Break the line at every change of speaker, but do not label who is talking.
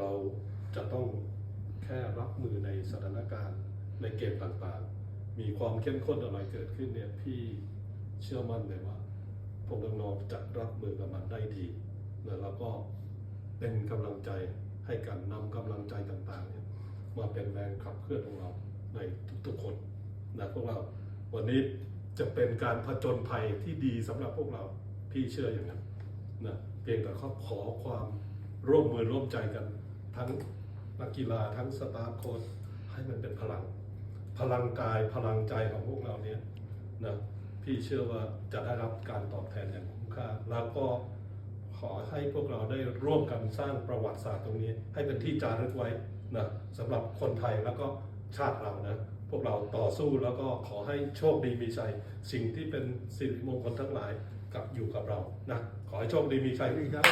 เราจะต้องแค่รับมือในสถานการณ์ในเกมต่างๆ มีความเข้มข้นอะไรเกิดขึ้นเนี่ยพี่เชื่อมั่นเลยว่าพวกน้องๆจะรับมือกับมันได้ดีแล้วก็เป็นกำลังใจให้กันนำกำลังใจต่างๆเนี่ยมาเป็นแรงขับเคลื่อนของเราในทุกๆคนนะพวกเราวันนี้จะเป็นการผจญภัยที่ดีสำหรับพวกเราพี่เชื่ออย่างนั้นนะเพียงแต่เขาขอความร่วมมือร่วมใจกัน ทั้งนักกีฬาทั้งสตาฟโค้ชให้มันเป็นพลัง พลังกายพลังใจของพวกเราเนี่ยนะพี่เชื่อว่าจะได้รับการตอบแทนอย่างคุ้มค่า แล้วก็ขอให้พวกเราได้ร่วมกันสร้างประวัติศาสตร์ตรงนี้ ให้เป็นที่จารึกไว้นะสำหรับคนไทยแล้วก็ชาติเรานะพวกเราต่อสู้แล้วก็ขอให้โชคดีมีชัย สิ่งที่เป็นสิริมงคลทั้งหลายกับอยู่กับเรานะขอให้โชคดีมีชัย
ครับ